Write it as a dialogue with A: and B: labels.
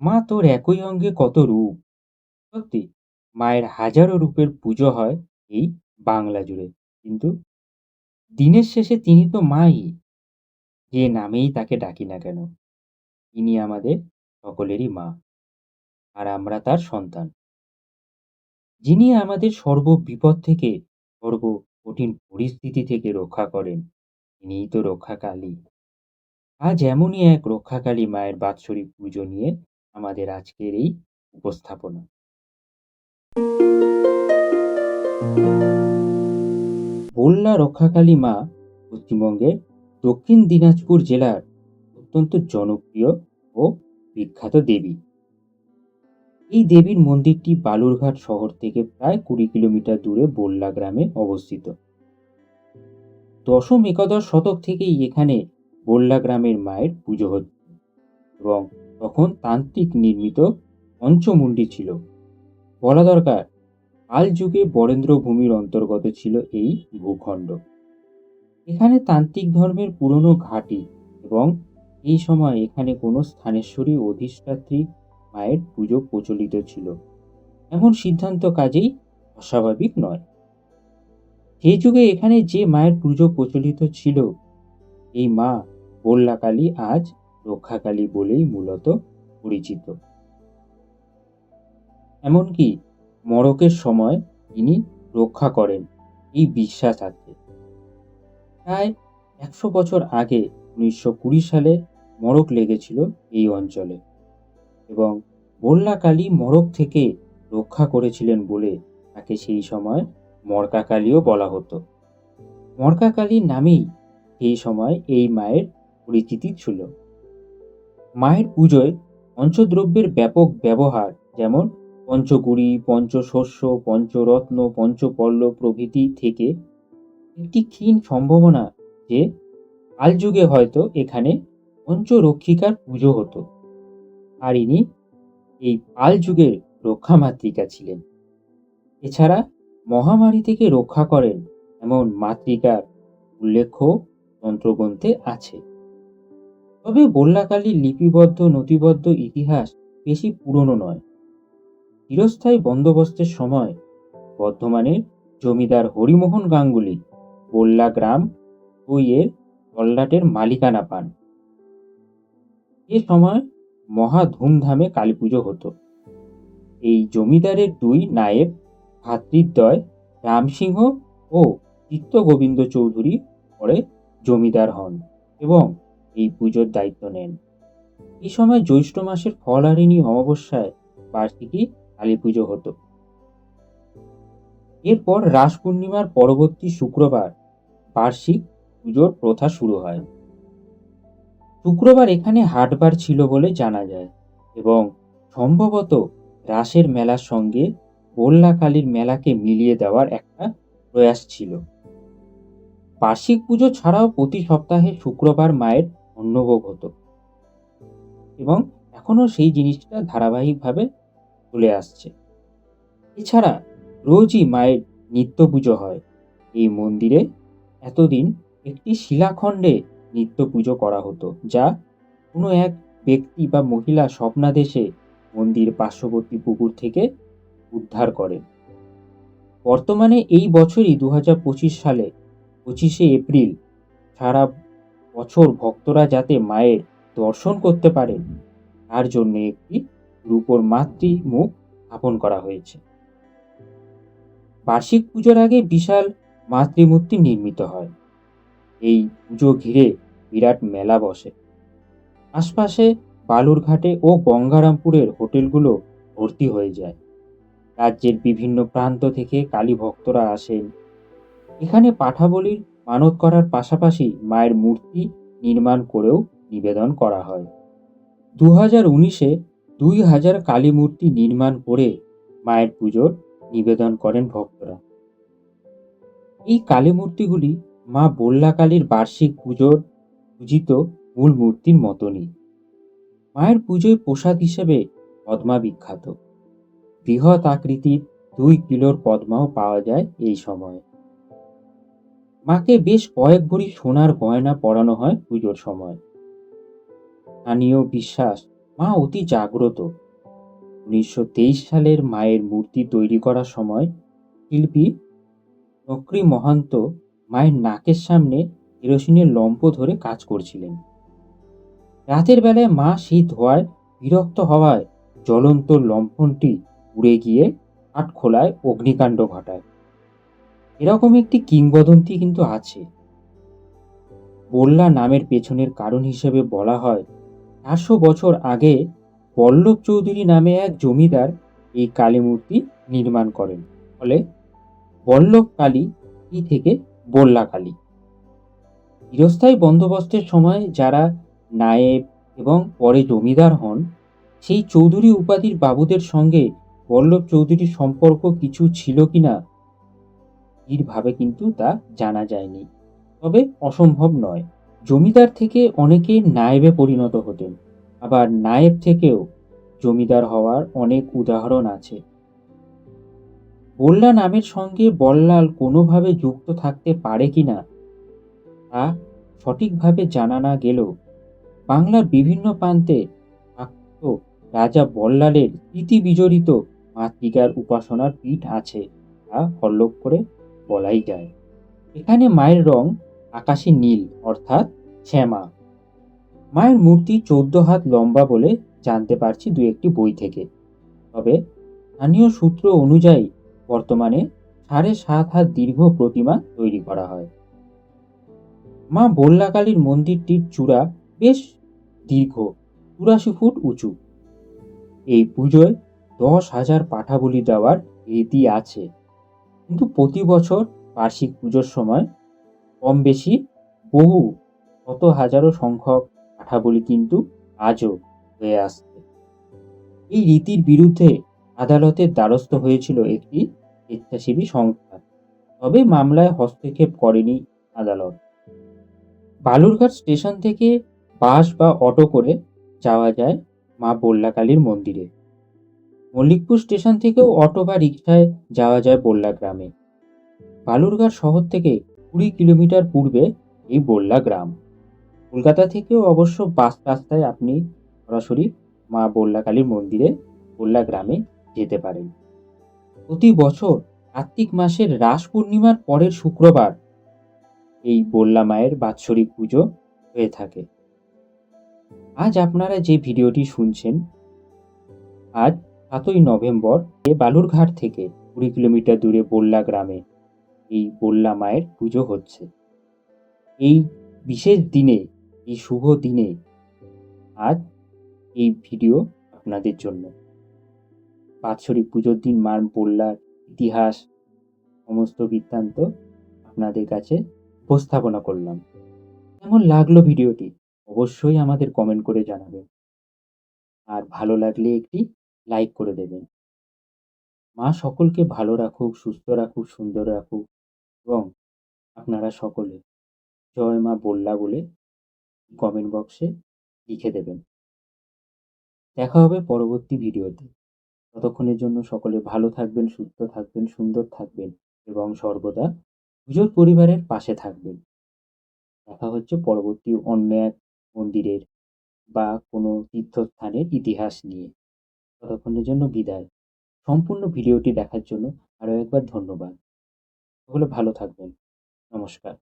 A: মা তোর একই অঙ্গে কত রূপ? সত্যি, মায়ের হাজারো রূপের পুজো হয় এই বাংলা জুড়ে। কিন্তু দিনের শেষে তিনি তো মাই, যে নামেই তাকে ডাকি না কেন? তিনি আমাদের সকলেরই মা, আর আমরা তার সন্তান। যিনি আমাদের সর্ব বিপদ থেকে, সর্ব কঠিন পরিস্থিতি থেকে রক্ষা করেন, তিনিই তো রক্ষাকালী। আজ এমনই এক রক্ষাকালী মায়ের বাৎসরিক পুজো নিয়ে আমাদের আজকের এই উপস্থাপনা। বল্লা রক্ষাকালী মা পশ্চিমবঙ্গের দক্ষিণ দিনাজপুর জেলার অত্যন্ত জনপ্রিয় ও বিখ্যাত দেবী। এই দেবীর মন্দিরটি বালুরঘাট শহর থেকে প্রায় কুড়ি কিলোমিটার দূরে বল্লা গ্রামে অবস্থিত। দশম একাদশ শতক থেকেই এখানে বল্লা গ্রামের মায়ের পুজো হচ্ছে এবং তখন তান্ত্রিক নির্মিত পঞ্চমুণ্ডি ছিল। বলা দরকার, কাল যুগে বরেন্দ্র ভূমির অন্তর্গত ছিল এই ভূখণ্ড। এখানে তান্ত্রিক ধর্মের পুরনো ঘাঁটি এবং এই সময় এখানে কোনো স্থানেশ্বরী অধিষ্ঠাত্রী মায়ের পুজো প্রচলিত ছিল। এমন সিদ্ধান্ত কাজেই অস্বাভাবিক নয়। সেই যুগে এখানে যে মায়ের পুজো প্রচলিত ছিল, এই মা বল্লাকালী আজ রক্ষাকালী বলেই মূলত পরিচিত। এমনকি মরকের সময় তিনি রক্ষা করেন, এই বিশ্বাস আছে। প্রায় একশো বছর আগে উনিশশো কুড়ি সালে মরক লেগেছিল এই অঞ্চলে এবং বল্লাকালী মরক থেকে রক্ষা করেছিলেন বলে তাকে সেই সময় মরকাকালীও বলা হতো। মরকাকালীর নামেই সেই সময় এই মায়ের পরিচিতি ছিল। মায়ের পুজোয় পঞ্চদ্রব্যের ব্যাপক ব্যবহার, যেমন পঞ্চগুড়ি পঞ্চশস্য, পঞ্চরত্ন, পঞ্চপল্ল প্রভৃতি থেকে একটি ক্ষীণ সম্ভাবনা যে কালযুগে হয়তো এখানে পঞ্চরক্ষিকার পুজো হতো। আর ইনি এই পাল যুগের রক্ষামাতৃকা ছিলেন। এছাড়া মহামারী থেকে রক্ষা করেন এমন মাতৃকার উল্লেখ্য তন্ত্রগ্রন্থে আছে। তবে বল্লাকালীর লিপিবদ্ধ, নথিবদ্ধ ইতিহাস বেশি পুরনো নয়। চিরস্থায়ী বন্দোবস্তের সময় বর্ধমানের জমিদার হরিমোহন গাঙ্গুলি বল্লা গ্রাম বইয়ের তল্লাটের মালিকানা পান। এ সময় মহা ধুমধামে কালী পুজো হতো। এই জমিদারের দুই নায়েব ভাতৃদ্বয় রামসিংহ ও চিত্তগোবিন্দ চৌধুরী পরে জমিদার হন এবং এই পুজোর দায়িত্ব নেন। এই সময় জ্যৈষ্ঠ মাসের ফলহারিণী অমাবস্যায় বার্ষিকী কালী পুজো হতো। এরপর রাস পূর্ণিমার পরবর্তী শুক্রবার বার্ষিক পুজোর প্রথা শুরু হয়। শুক্রবার এখানে হাটবার ছিল বলে জানা যায় এবং সম্ভবত রাসের মেলার সঙ্গে বল্লাকালীর মেলাকে মিলিয়ে দেওয়ার একটা প্রয়াস ছিল। বার্ষিক পুজো ছাড়াও প্রতি সপ্তাহে শুক্রবার মায়ের অন্নভোগ হতো। এবং এখনও সেই জিনিসটা ধারাবাহিকভাবে চলে আসছে। এছাড়া রোজই মায়ের নিত্য পুজো হয়। এই মন্দিরে এতদিন একটি শিলাখণ্ডে নিত্য পুজো করা হতো, যা কোনো এক ব্যক্তি বা মহিলা স্বপ্নাদেশে মন্দির পার্শ্ববর্তী পুকুর থেকে উদ্ধার করেন। বর্তমানে এই বছরই দু হাজার পঁচিশ সালে পঁচিশে এপ্রিল সারা বছর ভক্তরা যাতে মায়ের দর্শন করতে পারেন তার জন্য একটি রূপোর মাতৃ মুখ স্থাপন করা হয়েছে। বার্ষিক পুজোর আগে বিশাল মাতৃমূর্তি নির্মিত হয়। এই পুজো ঘিরে বিরাট মেলা বসে। আশপাশে বালুরঘাটে ও গঙ্গারামপুরের হোটেলগুলো ভর্তি হয়ে যায়। রাজ্যের বিভিন্ন প্রান্ত থেকে কালী ভক্তরা আসেন। এখানে পাঠাবলির মানত করার পাশাপাশি মায়ের মূর্তি নির্মাণ করেও নিবেদন করা হয়। দু হাজার উনিশে দুই হাজার কালী মূর্তি নির্মাণ করে মায়ের পুজোর নিবেদন করেন ভক্তরা। এই কালী মূর্তিগুলি মা বল্লা কালীর বার্ষিক পুজোর পূজিত মূল মূর্তির মতনই। মায়ের পুজোয় প্রসাদ হিসেবে পদ্মা বিখ্যাত। বৃহৎ আকৃতির দুই কিলোর পদ্মাও পাওয়া যায় এই সময়ে। মাকে বেশ কয়েক ভরি সোনার গয়না পরানো হয় পুজোর সময়। স্থানীয় বিশ্বাস, মা অতি জাগ্রত। উনিশশো তেইশ সালের মায়ের মূর্তি তৈরি করার সময় শিল্পী নকরি মহান্ত মায়ের নাকের সামনে কেরোসিনের লম্প ধরে কাজ করছিলেন। রাতের বেলায় মা সেই ধোঁয়ায় বিরক্ত হওয়ায় জ্বলন্ত লম্ফনটি উড়ে গিয়ে কাঠখোলায় অগ্নিকাণ্ড ঘটায়। এরকম একটি কিংবদন্তি কিন্তু আছে। বল্লা নামের পেছনের কারণ হিসেবে বলা হয়, চারশো বছর আগে বল্লভ চৌধুরী নামে এক জমিদার এই কালী মূর্তি নির্মাণ করেন। ফলে বল্লভ কালী এই থেকে বল্লা কালী। চিরস্থায়ী বন্দোবস্তের সময় যারা নায়েব এবং পরে জমিদার হন, সেই চৌধুরী উপাধির বাবুদের সঙ্গে বল্লভ চৌধুরীর সম্পর্ক কিছু ছিল কিনা স্থিরভাবে কিন্তু তা জানা যায়নি। তবে অসম্ভব নয়, জমিদার থেকে অনেকে নায়েবে পরিণত হতেন। আবার নায়েব থেকেও জমিদার হওয়ার অনেক উদাহরণ আছে। বল্লা নামের সঙ্গে বল্লাল কোনোভাবে যুক্ত থাকতে পারে কিনা, তা সঠিকভাবে জানা না গেলেও বাংলার বিভিন্ন প্রান্তে থাকত রাজা বল্লালের স্মৃতি বিজড়িত মাতৃকার উপাসনার পীঠ আছে, তা হল্লক করে বলাই যায়। এখানে মায়ের রং আকাশী নীল, অর্থাৎ শ্যামা। মায়ের মূর্তি চোদ্দ হাত লম্বা বলে জানতে পারছি দু একটি বই থেকে। তবে স্থানীয় সূত্র অনুযায়ী বর্তমানে সাড়ে সাত হাত দীর্ঘ প্রতিমা তৈরি করা হয়। মা বল্লাকালীর মন্দিরটির চূড়া বেশ দীর্ঘ, চুরাশি ফুট উঁচু। এই পুজোয় দশ হাজার পাঠা বলি দেওয়ার রীতি আছে। কিন্তু প্রতি বছর বার্ষিক পুজোর সময় কম বেশি বহু শত হাজারো সংখ্যক পাঠা বলি কিন্তু আজও হয়ে আসছে। এই রীতির বিরুদ্ধে আদালতের দ্বারস্থ হয়েছিল একটি স্বেচ্ছাসেবী সংস্থা। তবে মামলায় হস্তক্ষেপ করেনি আদালত। বালুরঘাট স্টেশন থেকে বাস বা অটো করে যাওয়া যায় মা বল্লাকালীর মন্দিরে। মল্লিকপুর স্টেশন থেকেও অটো বা রিক্সায় যাওয়া যায় বল্লা গ্রামে। বালুরঘাট শহর থেকে কুড়ি কিলোমিটার পূর্বে এই বল্লা গ্রাম। কলকাতা থেকেও অবশ্য বাস রাস্তায় আপনি সরাসরি মা বল্লাকালীর মন্দিরে বল্লা গ্রামে যেতে পারেন। প্রতি বছর কার্তিক মাসের রাস পূর্ণিমার পরের শুক্রবার এই বল্লা মায়ের বাৎসরিক পুজো হয়ে থাকে। আজ আপনারা যে ভিডিওটি শুনছেন, আজ সাতই নভেম্বর এ বালুরঘাট থেকে কুড়ি কিলোমিটার দূরে বল্লা গ্রামে এই বল্লা মায়ের পুজো হচ্ছে। এই বিশেষ দিনে, এই শুভ দিনে আজ এই ভিডিও আপনাদের জন্য। বাৎসরিক পুজোর দিন মার বল্লার ইতিহাস, সমস্ত বৃত্তান্ত আপনাদের কাছে উপস্থাপনা করলাম। কেমন লাগল ভিডিওটি? অবশ্যই আমাদের কমেন্ট করে জানাবেন। আর ভালো লাগলে একটি লাইক করে দেবেন। মা সকলকে ভালো রাখুক, সুস্থ রাখুক, সুন্দর রাখুক এবং আপনারা সকলে জয় মা বল্লা বলে কমেন্ট বক্সে লিখে দেবেন। দেখা হবে পরবর্তী ভিডিওতে। ততক্ষণের জন্য সকলে ভালো থাকবেন, সুস্থ থাকবেন, সুন্দর থাকবেন এবং সর্বদা পুজোর পরিবারের পাশে থাকবেন। দেখা হচ্ছে পরবর্তী অন্য এক মন্দিরের বা কোনো তীর্থস্থানের ইতিহাস নিয়ে। ততক্ষণের জন্য বিদায়। সম্পূর্ণ ভিডিওটি দেখার জন্য আরও একবার ধন্যবাদ। সকলে ভালো থাকবেন। নমস্কার।